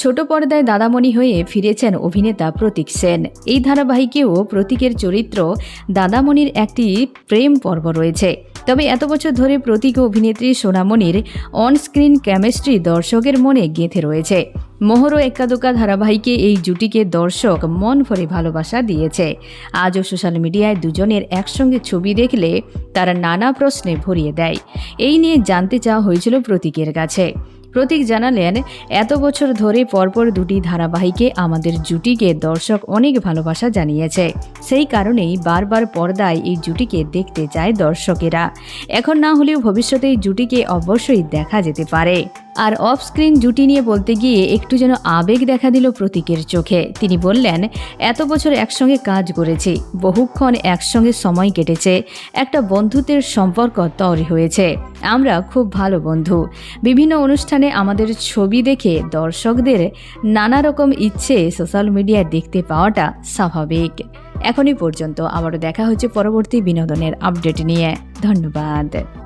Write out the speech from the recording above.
ছোট পর্দায় দাদামণি হয়ে ফিরেছেন অভিনেতা প্রতীক সেন। এই ধারাবাহিকেও প্রতীকের চরিত্র দাদামণির একটি প্রেম পর্ব রয়েছে। তবে এত বছর ধরে প্রতীক অভিনেত্রী সোনামণির অন স্ক্রিন কেমিস্ট্রি দর্শকের মনে গেঁথে রয়েছে। মোহর ও এক্কাদোকা ধারাবাহিকে এই জুটিকে দর্শক মন ভরে ভালোবাসা দিয়েছে। আজও সোশ্যাল মিডিয়ায় দুজনের একসঙ্গে ছবি দেখলে তারা নানা প্রশ্নে ভরিয়ে দেয়। এই নিয়ে জানতে চাওয়া হয়েছিল প্রতীকের কাছে। প্রতীক জানালেন, এত বছর ধরে পরপর দুটি ধারাবাহিকে আমাদের জুটিকে দর্শক অনেক ভালোবাসা জানিয়েছে। সেই কারণেই বারবার পর্দায় এই জুটিকে দেখতে চায় দর্শকেরা। এখন না হলেও ভবিষ্যতে এই জুটিকে অবশ্যই দেখা যেতে পারে। আর অফ স্ক্রিন জুটি নিয়ে বলতে গিয়ে একটু যেন আবেগ দেখা দিল প্রতীকের চোখে। তিনি বললেন, এত বছর একসঙ্গে কাজ করেছি, বহুক্ষণ একসঙ্গে সময় কেটেছে, একটা বন্ধুত্বের সম্পর্ক তৈরি হয়েছে। আমরা খুব ভালো বন্ধু। বিভিন্ন অনুষ্ঠানে আমাদের ছবি দেখে দর্শকদের নানা রকম ইচ্ছে সোশ্যাল মিডিয়ায় দেখতে পাওয়াটা স্বাভাবিক। এখনই পর্যন্ত আবারও দেখা হচ্ছে পরবর্তী বিনোদনের আপডেট নিয়ে। ধন্যবাদ।